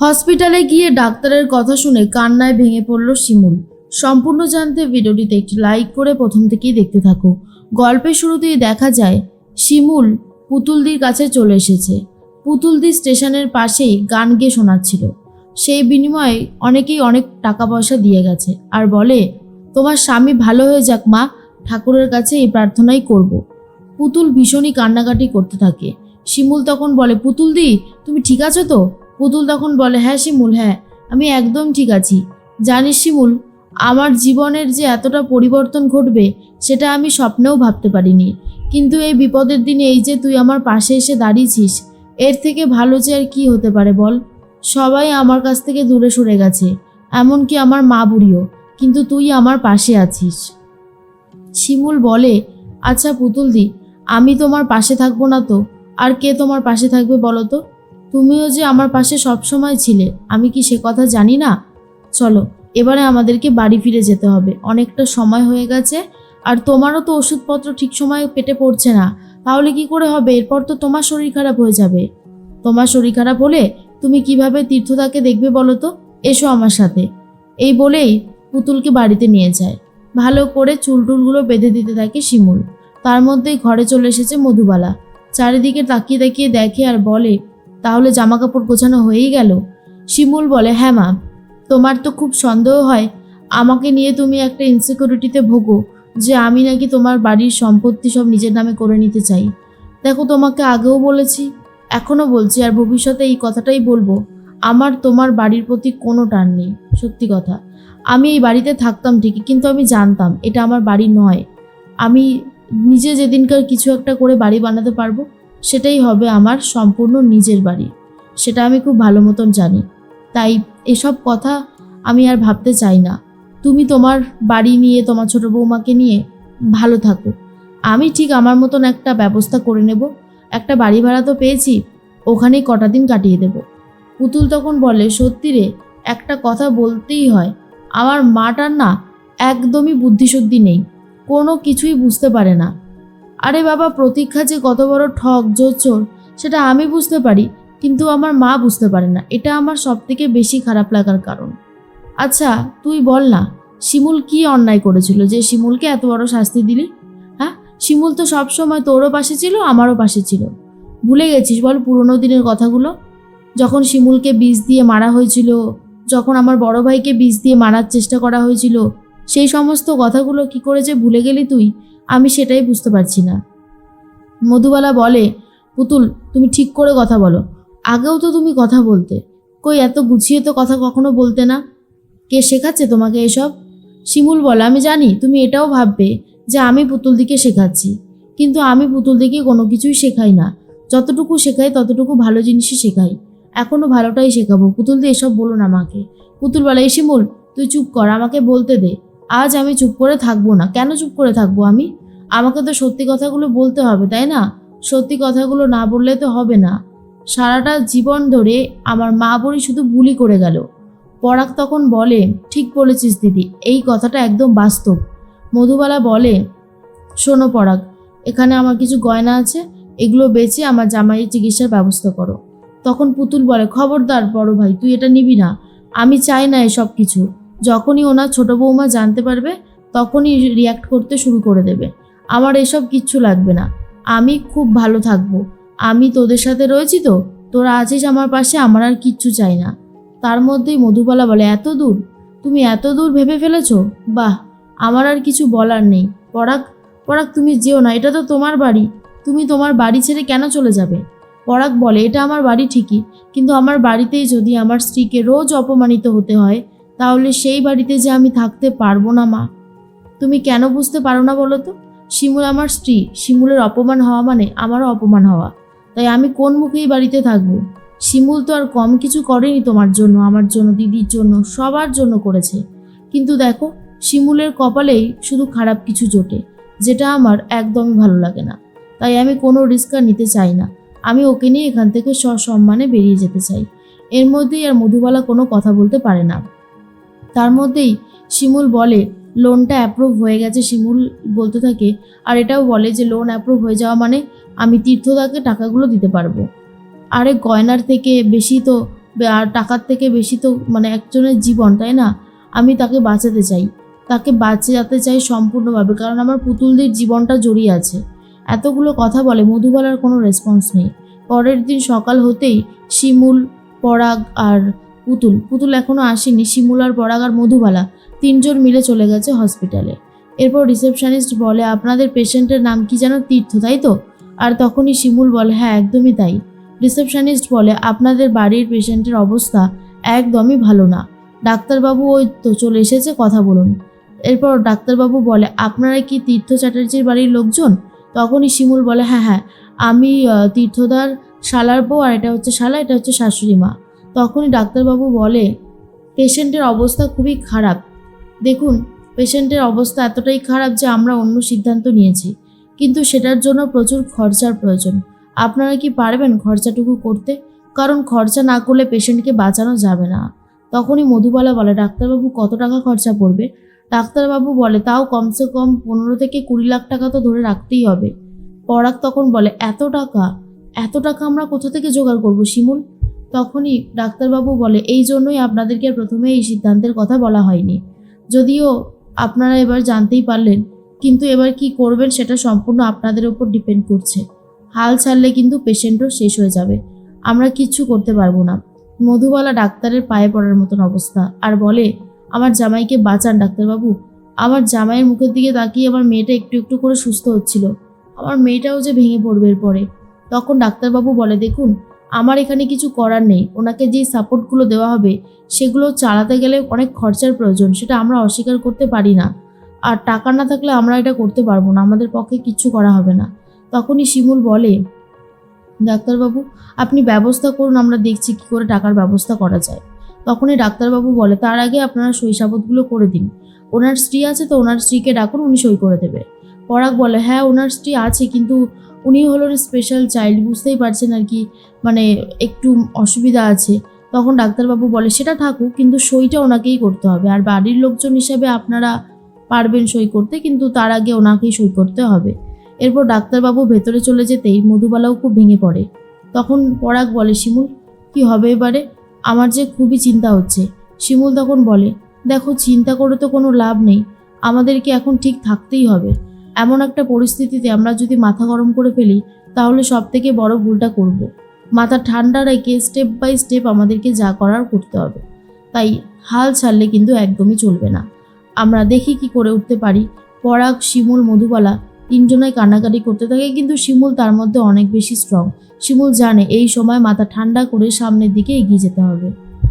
হসপিটালে গিয়ে ডাক্তারের কথা শুনে কান্নায় ভেঙে পড়ল শিমুল। সম্পূর্ণ জানতে ভিডিওটিতে একটি লাইক করে প্রথম থেকেই দেখতে থাকো। গল্পের শুরুতেই দেখা যায়, শিমুল পুতুলদির কাছে চলে এসেছে। পুতুলদি স্টেশনের পাশেই গান গেয়ে শোনাচ্ছিল। সেই বিনিময়ে অনেকেই অনেক টাকা পয়সা দিয়ে গেছে আর বলে, তোমার স্বামী ভালো হয়ে যাক মা, ঠাকুরের কাছে এই প্রার্থনাই করব। পুতুল ভীষণই কান্নাকাটি করতে থাকে। শিমুল তখন বলে পুতুল দি তুমি ঠিক আছো তো? পুতুল তখন বলে হ্যাঁ শিমুল হ্যাঁ আমি একদম ঠিক আছি। জানিস শিমুল, আমার জীবনের যে এতটা পরিবর্তন ঘটবে, সেটা আমি স্বপ্নেও ভাবতে পারিনি। কিন্তু এই বিপদের দিনে এই যে তুই আমার পাশে এসে দাঁড়িয়েছিস, এর থেকে ভালো যে আর কি হতে পারে বল? সবাই আমার কাছ থেকে দূরে সরে গেছে, এমনকি আমার মা বুড়িও, কিন্তু তুই আমার পাশে আছিস। শিমুল বলে আচ্ছা পুতুলদি আমি তোমার পাশে থাকব না তো, আর কে তোমার পাশে থাকবে বলো তো? তুমিও যে আমার পাশে সবসময় ছিলে, আমি কি সে কথা জানি না? চলো, এবারে আমাদেরকে বাড়ি ফিরে যেতে হবে। অনেকটা সময় হয়ে গেছে, আর তোমারও তো ওষুধপত্র ঠিক সময়ে পেটে পড়ছে না। তাহলে কি করে হবে? এরপর তো তোমার শরীর খারাপ হয়ে যাবে। তোমার শরীর খারাপ হলে তুমি কীভাবে তীর্থদাকে দেখবে বলো তো? এসো আমার সাথে। এই বলেই পুতুলকে বাড়িতে নিয়ে যায়। ভালো করে চুলটুলগুলো বেঁধে দিতে থাকে শিমুল। তার মধ্যেই ঘরে চলে এসেছে মধুবালা। চারিদিকে তাকিয়ে তাকিয়ে দেখে আর বলে তাহলে জামা কাপড় গোছানো হয়েই গেল। শিমুল বলে হ্যাঁ মা, তোমার তো খুব সন্দেহ হয়। আমাকে নিয়ে তুমি একটা ইনসিকিউরিটিতে ভোগো, যে আমি নাকি তোমার বাড়ির সম্পত্তি সব নিজের নামে করে নিতে চাই। দেখো, তোমাকে আগেও বলেছি, এখনও বলছি, আর ভবিষ্যতে এই কথাটাই বলব, আমার তোমার বাড়ির প্রতি কোনো টান নেই। সত্যি কথা, আমি এই বাড়িতে থাকতাম ঠিকই, কিন্তু আমি জানতাম এটা আমার বাড়ি নয়। আমি নিজে যেদিনকার কিছু একটা করে বাড়ি বানাতে পারব সেটাই হবে আমার সম্পূর্ণ নিজের বাড়ি। সেটা আমি খুব ভালো মতন জানি। তাই এসব কথা আমি আর ভাবতে চাই না। তুমি তোমার বাড়ি নিয়ে, তোমার ছোটো বৌমাকে নিয়ে ভালো থাকো। আমি ঠিক আমার মতন একটা ব্যবস্থা করে নেব। একটা বাড়ি ভাড়া তো পেয়েছি, ওখানেই কটা দিন কাটিয়ে দেব। পুতুল তখন বলে, সত্যি রে, একটা কথা বলতেই হয়। আমার মাটার না একদমই বুদ্ধিশুদ্ধি নেই। কোনো কিছুই বুঝতে পারে না। আরে বাবা, প্রতীক্ষা যে কত বড় ঠক জোচ্চোর সেটা আমি বুঝতে পারি, কিন্তু আমার মা বুঝতে পারে না। এটা আমার সব থেকে বেশি খারাপ লাগার কারণ। আচ্ছা তুই বল না, শিমুল কি অন্যায় করেছিল? যে শিমুলকে এত বড় শাস্তি দিলি? হ্যাঁ? শিমুল তো সব সময় তোরও পাশে ছিল, আমারও পাশে ছিল। ভুলে গেছিস বল পুরোনো দিনের কথাগুলো? যখন শিমুলকে বিষ দিয়ে মারা হয়েছিল, যখন আমার বড় ভাইকে বিষ দিয়ে মারার চেষ্টা করা হয়েছিল, সেই সমস্ত কথাগুলো কি করে যে ভুলে গেলি তুই? আমি সেটাই বুঝতে পারছি না। মধুবালা বলে, পুতুল, তুমি ঠিক করে কথা বলো। আগেও তো তুমি কথা বলতে। কই, এত গুছিয়ে তো কথা কখনো বলতে না? কে শেখাচ্ছে তোমাকে এসব? শিমুল বলে, আমি জানি, তুমি এটাও ভাববে যে আমি পুতুল দিকে শেখাচ্ছি। কিন্তু আমি পুতুল দিকে কোনো কিছুই শেখাই না। যতটুকু শেখাই, ততটুকু ভালো জিনিসই শেখাই। এখনও ভালোটাই শেখাবো। পুতুল দিয়ে এসব না আমাকে। পুতুল বলে, এই শিমুল, তুই চুপ কর, আমাকে বলতে দে। আজ আমি চুপ করে থাকব না। কেন চুপ করে থাকব আমি? আমাকে তো সত্যি কথাগুলো বলতে হবে, তাই না? সত্যি কথাগুলো না বললে তো হবে না। সারাটা জীবন ধরে আমার মা বড়ি শুধু ভুলই করে গেল। পরাগ তখন বলে, ঠিক বলেছিস দিদি, এই কথাটা একদম বাস্তব। মধুবালা বলে, শোনো পরাগ, এখানে আমার কিছু গয়না আছে, এগুলো বেচে আমার জামাইয়ের চিকিৎসার ব্যবস্থা করো। তখন পুতুল বলে, খবরদার বড় ভাই, তুই এটা নিবি না। আমি চাই না এসব কিছু। যখনই ওনার ছোট বৌমা জানতে পারবে, তখনই রিয়াক্ট করতে শুরু করে দেবে। আমার এসব কিচ্ছু লাগবে না। আমি খুব ভালো থাকব। আমি তোদের সাথে রয়েছি তো? তোরা আছিস আমার পাশে, আমার আর কিচ্ছু চাই না। তার মধ্যেই মধুবালা বলে, এত দূর? তুমি এত দূর ভেবে ফেলেছ? বাহ! আমার আর কিছু বলার নেই। পরাগ পরাগ, তুমি যেও না, এটা তো তোমার বাড়ি। তুমি তোমার বাড়ি ছেড়ে কেন চলে যাবে? পরাগ বলে, এটা আমার বাড়ি ঠিকই, কিন্তু আমার বাড়িতেই যদি আমার স্ত্রীকে রোজ অপমানিত হতে হয় তাহলে সেই বাড়িতে যে আমি থাকতে পারব না, মা। তুমি কেন বুঝতে পারো না বলো তো? শিমুল আমার স্ত্রী। শিমুলের অপমান হওয়া মানে আমারও অপমান হওয়া। তাই আমি কোন মুখেই বাড়িতে থাকব? শিমুল তো আর কম কিছু করেনি তোমার জন্য, আমার জন্য, দিদির জন্য, সবার জন্য করেছে। কিন্তু দেখো, শিমুলের কপালেই শুধু খারাপ কিছু জোটে, যেটা আমার একদমই ভালো লাগে না। তাই আমি কোনো রিস্ক আর নিতে চাই না। আমি ওকে নিয়ে এখান থেকে সসম্মানে বেরিয়ে যেতে চাই। এর মধ্যেই আর মধুবালা কোনো কথা বলতে পারে না। তার মধ্যেই শিমুল বলে লোনটা অ্যাপ্রুভ হয়ে গেছে, শিমুল বলতে থাকে। আর এটাও বলে যে লোন অ্যাপ্রুভ হয়ে যাওয়া মানে আমি তীর্থদাকে টাকাগুলো দিতে পারব। আরে গয়নার থেকে বেশি তো, আর টাকার থেকে বেশি তো মানে একজনের জীবন, তাই না? আমি তাকে বাঁচাতে চাই। তাকে বাঁচাতে চাই সম্পূর্ণভাবে, কারণ আমার পুতুলদের জীবনটা জড়িয়ে আছে। এতগুলো কথা বলে মধুবালার কোনো রেসপন্স নেই। পরের দিন সকাল হতেই শিমুল, পরাগ আর পুতুল। পুতুল এখনও আসেনি, শিমুল আর পরাগ আর মধুবালা। তিনজন মিলে চলে গেছে হসপিটালে এরপর রিসেপশনিস্ট বলে, আপনাদের পেশেন্টের নাম কি যেন তীর্থ, তাই তো? আর তখনই শিমুল বলে হ্যাঁ একদমই তাই। রিসেপশনিস্ট বলে, আপনাদের বাড়ির পেশেন্টের অবস্থা একদমই ভালো না। ডাক্তারবাবু ওই তো চলে এসেছে, কথা বলুন। এরপর ডাক্তারবাবু বলে, আপনারা কি তীর্থ চ্যাটার্জির বাড়ির লোকজন? তখনই শিমুল বলে হ্যাঁ হ্যাঁ আমি তীর্থদার শালার বউ, আর এটা হচ্ছে শালা, এটা হচ্ছে শাশুড়ি মা। তখনই ডাক্তারবাবু বলে, পেশেন্টের অবস্থা খুবই খারাপ। দেখুন, পেশেন্টের অবস্থা এতটাই খারাপ যে আমরা অন্য সিদ্ধান্ত নিয়েছি। কিন্তু সেটার জন্য প্রচুর খরচার প্রয়োজন। আপনারা কি পারবেন খরচাটুকু করতে? কারণ খরচা না করলে পেশেন্টকে বাঁচানো যাবে না। তখনই মধুবালা বলে, ডাক্তারবাবু, কত টাকা খরচা পড়বে? ডাক্তারবাবু বলে, তাও কমসে কম পনেরো থেকে কুড়ি লাখ টাকা তো ধরে রাখতেই হবে। পরাগ তখন বলে, এত টাকা? এত টাকা আমরা কোথা থেকে জোগাড় করব শিমুল? তখনই ডাক্তারবাবু বলে, এই জন্যই আপনাদেরকে প্রথমে এই সিদ্ধান্তের কথা বলা হয়নি। যদিও আপনারা এবার জানতেই পারলেন, কিন্তু এবার কি করবেন সেটা সম্পূর্ণ আপনাদের উপর ডিপেন্ড করছে। হাল ছাড়লে কিন্তু পেশেন্টও শেষ হয়ে যাবে। আমরা কিচ্ছু করতে পারব না। মধুবালা ডাক্তারের পায়ে পড়ার মতন অবস্থা। আর বলে, আমার জামাইকে বাঁচান ডাক্তারবাবু। আমার জামাইয়ের মুখের দিকে তাকিয়ে আমার মেয়েটা একটু একটু করে সুস্থ হচ্ছিল। আমার মেয়েটাও যে ভেঙে পড়বে এরপরে। তখন ডাক্তারবাবু বলে, দেখুন আমার এখানে কিছু করার নেই। ওনাকে যেই সাপোর্টগুলো দেওয়া হবে, সেগুলো চালাতে গেলে অনেক খরচার প্রয়োজন, সেটা আমরা অস্বীকার করতে পারি না। আর টাকা না থাকলে আমরা এটা করতে পারব না, আমাদের পক্ষে কিচ্ছু করা হবে না। তখনই শিমুল বলে, ডাক্তারবাবু, আপনি ব্যবস্থা করুন, আমরা দেখছি কী করে টাকার ব্যবস্থা করা যায়। তখনই ডাক্তারবাবু বলে, তার আগে আপনারা সই সাবতগুলো করে দিন। ওনার স্ত্রী আছে তো, ওনার স্ত্রীকে ডাকুন, উনি সই করে দেবে। পরাগ বলে হ্যাঁ ওনার স্ত্রী আছে, কিন্তু উনি হলেন স্পেশাল চাইল্ড বুঝতেই পারছেন আর কি মানে একটু অসুবিধা আছে। তখন ডাক্তারবাবু বলে, সেটা থাকুক, কিন্তু সইটা ওনাকেই করতে হবে। আর বাড়ির লোকজন হিসাবে আপনারা পারবেন সই করতে, কিন্তু তার আগে ওনাকেই সই করতে হবে। এরপর ডাক্তারবাবু ভেতরে চলে যেতেই মধুবালাও খুব ভেঙে পড়ে। তখন পরাগ বলে, শিমুল, কি হবে এবারে? আমার যে খুবই চিন্তা হচ্ছে। শিমুল তখন বলে, দেখো, চিন্তা করে তো কোনো লাভ নেই। আমাদেরকে এখন ঠিক থাকতেই হবে। এমন একটা পরিস্থিতিতে আমরা যদি মাথা গরম করে ফেলি, তাহলে সব থেকে বড় ভুলটা করব। মাথা ঠান্ডা রেখে স্টেপ বাই স্টেপ আমাদেরকে যা করার করতে হবে। তাই হাল ছাড়লে কিন্তু একদমই চলবে না। আমরা দেখি কি করে উঠতে পারি। পরাগ, শিমুল, মধুবালা তিনজনাই কান্নাকাটি করতে থাকে, কিন্তু শিমুল তার মধ্যে অনেক বেশি স্ট্রং শিমুল জানে এই সময় মাথা ঠান্ডা করে সামনের দিকে এগিয়ে যেতে হবে।